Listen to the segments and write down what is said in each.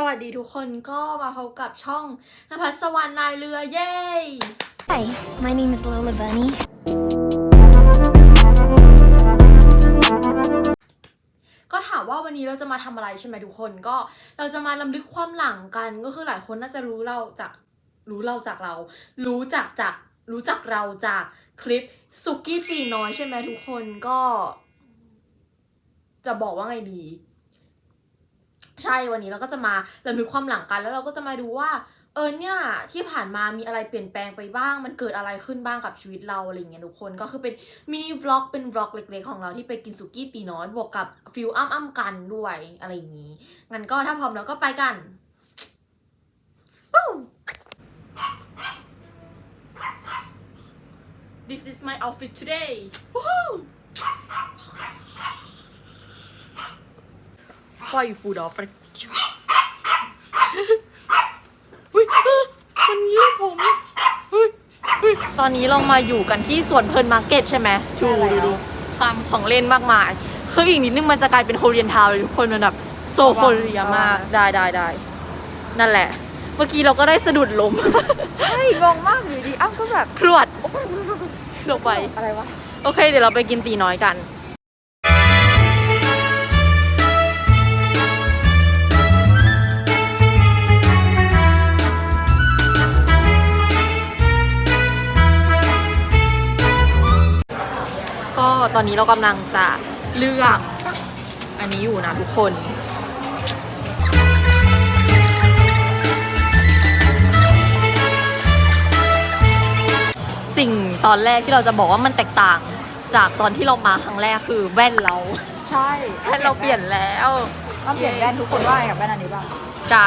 สวัสดีทุกคนก็มาพบกับช่องนภัสวรรณนายเรือเย้ Hi, my name is Lola Bunny. ก็ถามว่าวันนี้เราจะมาทำอะไรใช่ไหมทุกคนก็เราจะมาลำลึกความหลังกันก็คือหลายคนน่าจะรู้เราจากรู้เราจากเรา รู้จักจากรู้จักเราจากคลิปสุกี้ตีน้อยใช่ไหมทุกคนก็ จะบอกว่าไงดี ใช่วันนี้เราก็จะมาลำลึกความหลังกันแล้วเราก็จะมาดูว่าเออเนี่ยที่ผ่านมามีอะไรเปลี่ยนแปลงไปบ้าง มันเกิดอะไรขึ้นบ้างกับชีวิตเราอะไรเงี้ยทุกคนก็คือเป็นมินิวล็อกเป็นวล็อกเล็กๆของเราที่ไปกินสุกี้ปีน้อยบวกกับฟิลอ้ำอ้ำๆกันด้วยอะไรอย่างงี้งั้นก็ถ้าพร้อมแล้วก็ไปกันปู้ This is my outfit today Woohoo ไฟฟูดอฟเฟรชอุ้ยมันยืดผมเฮ้ยเฮ้ยตอนนี้เรามาอยู่กันที่สวนเพลินมาร์เก็ตใช่ไหมดูดูดูตามของเล่นมากมาย คืออีกนิดนึงมันจะกลายเป็นโคเรียนทาวน์เลยทุกคนมันแบบโซโคเรียมาก ได้ได้ได้ นั่นแหละ เมื่อกี้เราก็ได้สะดุดล้ม ใช่ งงมากอยู่ดี อ้าวก็แบบพรวดลงไป อะไรวะ โอเค เดี๋ยวเราไปกินตีน้อยกัน ก็ตอนนี้เรากำลังจะเลือกอันนี้อยู่นะทุกคนสิ่งตอนแรกที่เราจะบอกว่ามันแตกต่าง จากตอนที่เรามาครั้งแรกคือแว่นเรา ใช่แว่นเราเปลี่ยนแล้วต้องเปลี่ยนแว่นทุกคนว่าไงกับแว่นอันนี้บ้างใช่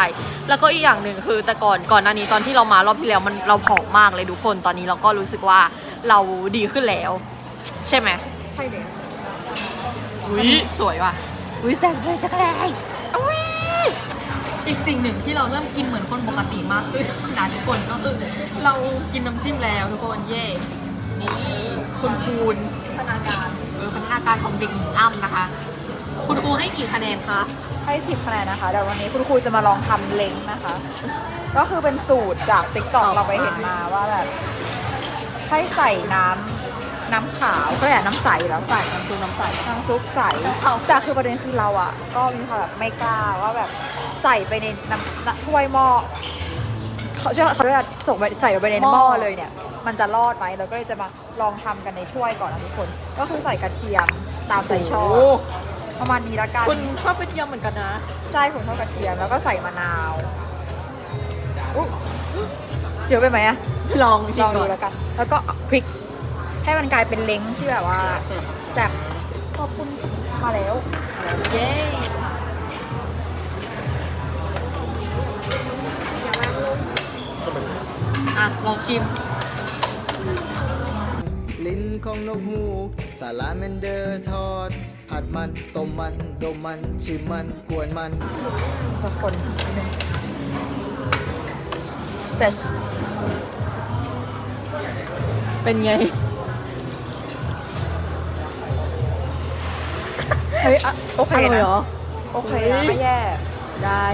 แล้วก็อีกอย่างหนึ่งคือแต่ก่อนก่อนหน้านี้ตอนที่เรามารอบที่แล้วมันเราผอมมากเลยทุกคนตอนนี้เราก็รู้สึกว่าเราดีขึ้นแล้ว ใช่ไหมใช่เลยอุ้ยสวยว่ะอุ้ยแสงสวยจังเลยอุ้ยอีกสิ่งหนึ่งที่เราเริ่มกินเหมือนคนปกติมากขึ้นนะทุกคนก็คือเรากินน้ำจิ้มแล้วทุกคนเย่นี่คุณคูณพัฒนาการเออพัฒนาการของเด็กหญิงอ้ำนะคะ คุณครูให้กี่คะแนนคะให้สิบคะแนนนะคะเดี๋ยววันนี้คุณครูจะมาลองทำเล้งนะคะ ก็คือเป็นสูตรจากติ๊กต็อกเราไปเห็นมาว่าแบบให้ใส่น้ำ น้ำขาวก็อย่างน้ำใสแล้วใส่น้ำซุปน้ำใสน้ำซุปใสแต่คือประเด็นคือเราอะ ก็มีความแบบไม่กล้าว่าแบบใส่ไปในน้ำน้ำถ้วยหม้อเขาเชื่อเขาเรียกว่าส่งไปใส่ไปในหม้อเลยเนี่ย มันจะรอดไหมเราก็เลยจะมาลองทำกันในถ้วยก่อนนะทุกคน ก็คือใส่กระเทียมตามใจชอบโอ้ประมาณนี้ละกันคุณชอบกระเทียมเหมือนกันนะใช่ผมชอบกระเทียมแล้วก็ใส่มะนาวอุ๊ยเดี๋ยวไปไหมอะลองชิลมองก่ดูอนแล้วกัน แล้วก็พริก ให้มันกลายเป็นเล้งที่แบบว่าแซ่บขอบคุณมาแล้วเย้อะลองชิม ลิ้นของนกฮูกสาลาเมนเดอร์ทอด ผัดมันต้มมันดมมัน ชิมมันกวนมันสักคนนิดนึงแต่เป็นไง เฮ้ยอะโอเคอร่อยนะเหรอโอเคเฮ้นะยไม่แย่ ได้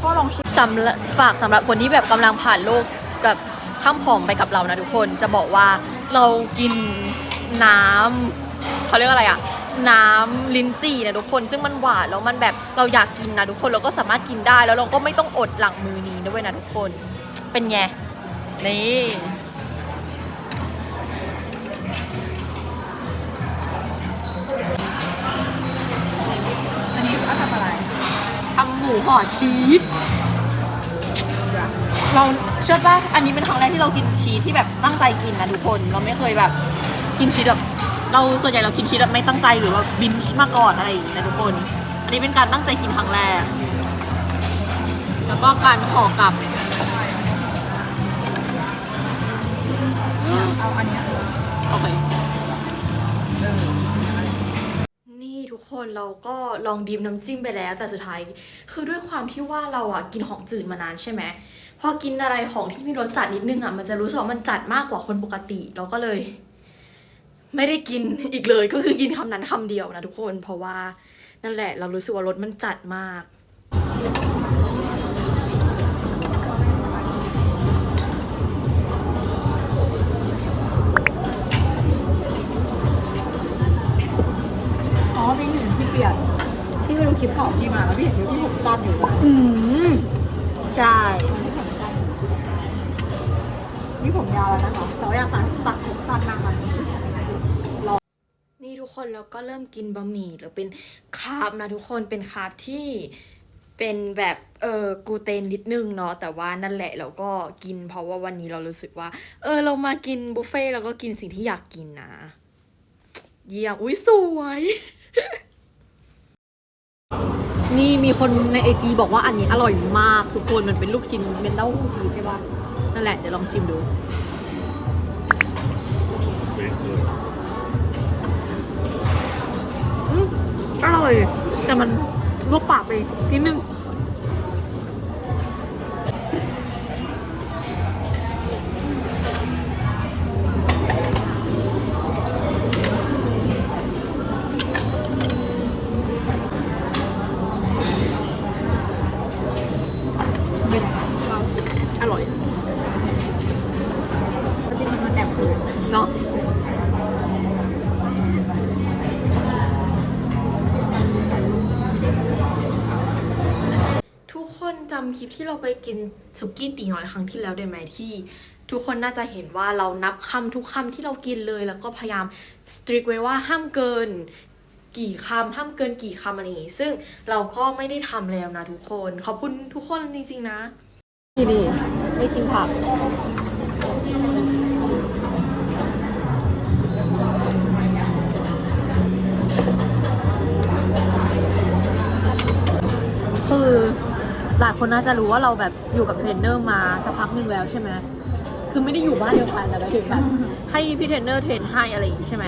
พ่อลองชิมสำหรับฝากสำหรับคนที่แบบกำลังผ่านโลกกับข้ามผอมไปกับเรานะทุกคนจะบอกว่าเรากินน้ำเขาเรียกว่าอะไรอะน้ำลิ้นจี่นะทุกคนซึ่งมันหวานแล้วมันแบบเราอยากกินนะทุกคนเราก็สามารถกินได้แล้วเราก็ไม่ต้องอดหลังมือนี้ด้วยนะทุกคน เป็นไงนี่อัน มูห่อชีสเราเชื่อป่ะอันนี้เป็นครั้งแรกที่เรากินชีสที่แบบตั้งใจกินนะทุกคนเราไม่เคยแบบ กินชีสแบบเราส่วนใหญ่เรากินชีสแบบไม่ตั้งใจหรือว่าบินชีสมาก่อนอะไรอย่างนี้นะทุกคน อันนี้เป็นการตั้งใจกินครั้งแรก แล้วก็การห่อกลับเอาอันเนี้ยโอเค คนเราก็ลองดิมน้ำจิ้มไปแล้ว แต่สุดท้าย คือด้วยความที่ว่าเราอะกินของจืดมานานใช่ไหมพอกินอะไรของที่มีรสจัดนิดนึงอะมันจะรู้สึกว่ามันจัดมากกว่าคนปกติ เราก็เลย ไม่ได้กินอีกเลยก็คือกินคำนั้นคำเดียวนะทุกคน เพราะว่านั่นแหละ เรารู้สึกว่ารสมันจัดมาก ปลี่ยนพี่ไปดูคลิปเก่าพี่มาแล้วพี่เห็นพี่ผมสั้นอยู่นะอืมใช่นี่ผมยาวแล้วนะคะแต่ว่าอยากตัดตัดผมสั้นมากกว่านี้นี่ทุกคนเราก็เริ่มกินบะหมี่หรือเป็นคาร์บนะทุกคนเป็นคาร์บที่เป็นแบบเออกลูเตนนิดนึงเนาะแต่ว่านั่นแหละเราก็กินเพราะว่าวันนี้เรารู้สึกว่า เออ เรามากินบุฟเฟ่ต์เราก็กินสิ่งที่อยากกินนะ เยี่ยมอุ้ยสวย นี่มีคนในไอจีบอกว่าอันนี้อร่อยมากทุกคนมันเป็นลูกชิ้นเป็นเต้าหู้ชีสใช่ปะนั่นแหละเดี๋ยวลองชิมดู อืมอร่อย แต่มันลวกปากไปนิดนึงำคลิปที่เราไปกินสุกี้ตีน้อยครั้งที่แล้วได้ไหมที่ ทุกคนน่าจะเห็นว่าเรานับคำทุกคำที่เรากินเลย แล้วก็พยายามสตริกไว้ว่าห้ามเกินกี่คำห้ามเกินกี่คำอะไรอย่างงี้ ซึ่งเราก็ไม่ได้ทำแล้วนะทุกคน ขอบคุณทุกคนจริงๆนะนี่นี่ไม่กินผักคือ หลายคนน่าจะรู้ว่าเราแบบอยู่กับเทรนเนอร์มาสักพักหนึ่งแล้วใช่ไหมคือไม่ได้อยู่บ้านเดียวกันแต่หมายถึงแบบให้พี่เทรนเนอร์เทรนให้อะไรอย่างงี้ใช่ไหม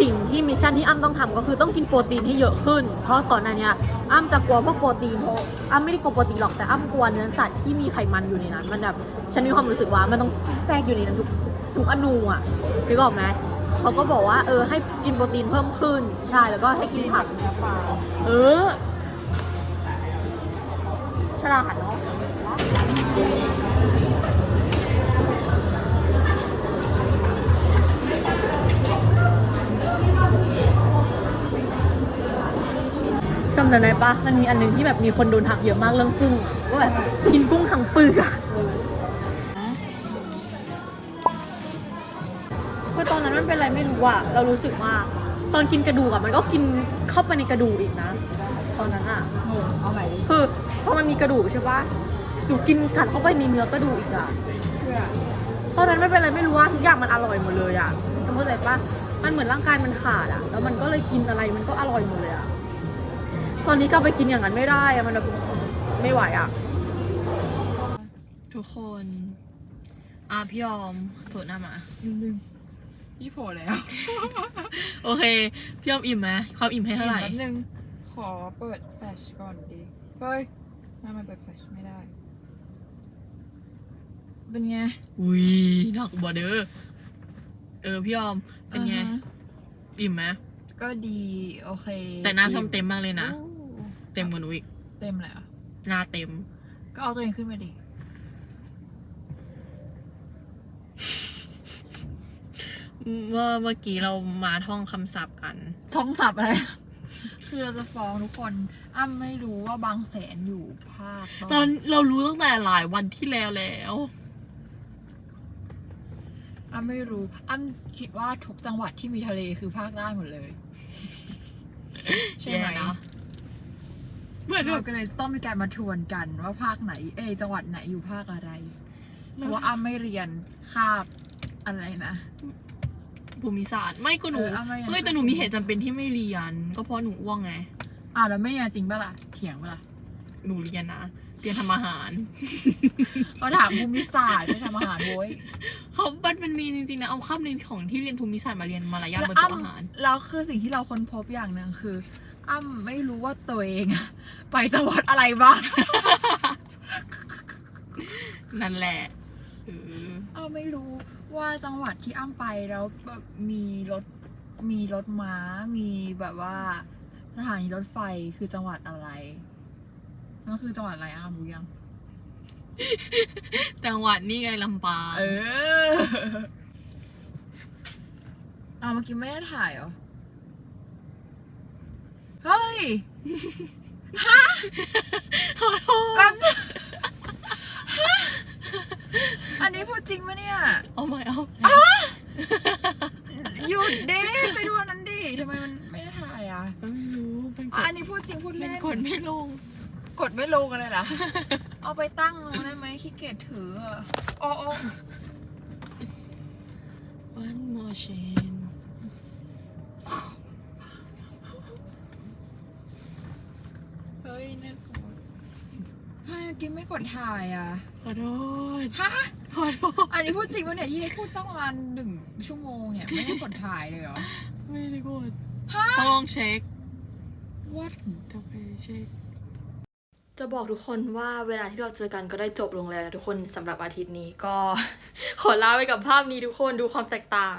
สิ่งที่มิชชั่นที่อ้ำต้องทำก็คือต้องกินโปรตีนให้เยอะขึ้น เพราะก่อนหน้านี้อ้ำจะกลัวพวกโปรตีนเพราะอ้ำไม่ได้กลัวโปรตีนหรอกแต่อ้ำกลัวเนื้อสัตว์ที่มีไขมันอยู่ในนั้น มันแบบฉันมีความรู้สึกว่ามันต้องแทรกอยู่ในนั้นทุกทุกอนูอะนึกออกไหมเขาก็บอกว่าเออให้กินโปรตีนเพิ่มขึ้นใช่แล้วก็ให้กินผักเออ ฉลาดเนาะจำได้ปะมันมีอันหนึงที่แบบมีคนโดนทักเยอะมากเรื่องกุ้งอะว่าแบบกินกุ้งทั้งเปลือกคือตอนนั้นมันเป็นอะไรไม่รู้อะเรารู้สึกว่าตอนกินกระดูกอะมันก็กินเข้าไปในกระดูกอีกนะ ตอนนั้นอะ งงเอาใหม่ดิคือพอ มันมีกระดูกใช่ปะหนูกินกัดเข้าไปในเนื้อกระดูกอีกอะเพื่อตอนนั้นไม่เป็นไรไม่รู้ว่าทุกอย่างมันอร่อยหมดเลยอะเข้าใจปะมันเหมือนร่างกายมันขาดอะแล้วมันก็เลยกินอะไรมันก็อร่อยหมดเลยอะตอนนี้ก็ไปกินอย่างนั้นไม่ได้อะมันแบบไม่ไหวอะทุกคนอะพี่ยอมเปิดหน้ามาพี่โผล่แล้ว โอเค พี่ยอมอิ่มไหมความอิ่มให้เท่าไหร่แป๊บนึง ขอเปิดแฟลชก่อนดิ เฮ้ย ทำไมเปิดแฟลชไม่ได้ เป็นไงอุ้ยหนักบ่เด้อเออพี่ยอมเป็นไงอ่าฮะอิ่มไหมก็ดีโอเคแต่หน้าพี่ยอมเต็มมากเลยนะ โอ้เต็มกว่าหนูอีกเต็มเลยเหรอหน้าเต็ม ก็เอาตัวเองขึ้นมาดิ เมื่อเมื่อกี้เรามาท่องคำศัพท์กัน ท้องสับอะไร คือเราจะฟ้องทุกคนอ้ำไม่รู้ว่าบางแสนอยู่ภาคตอนเรารู้ตั้งแต่หลายวันที่แล้วแล้วอ้ำไม่รู้อ้ำคิดว่าทุกจังหวัดที่มีทะเลคือภาคใต้หมดเลย ใช่ไหมแย่นะเหมือนแบเราบก็เลยต้องมีการมาทวนกันว่าภาคไหน เอยจังหวัดไหนอยู่ภาคอะไรเพราะว่าอ้ำไม่เรียนคาบอะไรนะ ภูมิศาสตร์ ไม่ก็หนู เออเอาไม่งั้นเอ้ยแต่หนูมีเหตุจำเป็นที่ไม่เรียน ก็เพราะหนูอ้วงไง อ่าวแล้วไม่เรียนจริงปะล่ะเถียงปะล่ะหนูเรียนนะ เรียนทำอาหาร เขาถามภูมิศาสตร์ไม่ทำอาหารโว้ยเขามันมันมีจริงๆนะ เอาข้ามเรียนของที่เรียนภูมิศาสตร์มาเรียนมารยาทบนแล้วโต๊ะอาหารอ้ำแล้วคือสิ่งที่เราค้นพบอย่างหนึ่งคืออ้ำไม่รู้ว่าตัวเองอะไปจังหวัดอะไรบ้างนั่นแหละเอออ้ำไม่รู้ ว่าจังหวัดที่อ้ำไปแล้วแบบมีรถมีรถม้า มีแบบว่าสถานีรถไฟคือจังหวัดอะไรมมันคือจังหวัดอะไรอะรู้ยัง จังหวัดนี่ไงลำปางเออเอาเมื่อกี้ไม่ได้ถ่ายเหรอ เฮ้ยขอโทษ แป๊บนึงฮะ อันนี้พูดจริงปะเนี่ยเอาใหม่เอาหยุดเด้ไปดูอันนั้นดิทำไมมันไม่ได้ถ่ายอะไม่รู้เป็นกอะฎอันนี้พูดจริงพูดเป็เล่นนกฎไม่ลง กดไม่ลงกันเลยเหรอ เอาไปตั้งลงได้ไหมขี้เกียจถืออะโอ้โอ้ one more chain เฮ้ยน่ากลัวเฮ้ยเมื่อ กี้ไม่กดถ่ายอะ ขอโทษ ฮะ ขอโทษ อันนี้พูดจริงว่าเนี่ยที่ให้พูดต้องประมาณหนึ่งชั่วโมงเนี่ย ไม่ได้กดถ่ายเลยเหรอ ไม่ได้กดฮะต้องลองเช็ค what ต้องไปเช็ค จะบอกทุกคนว่าเวลาที่เราเจอกันก็ได้จบลงแล้วนะทุกคนสำหรับอาทิตย์นี้ก็ ขอลาไปกับภาพนี้ทุกคนดูความแตกต่าง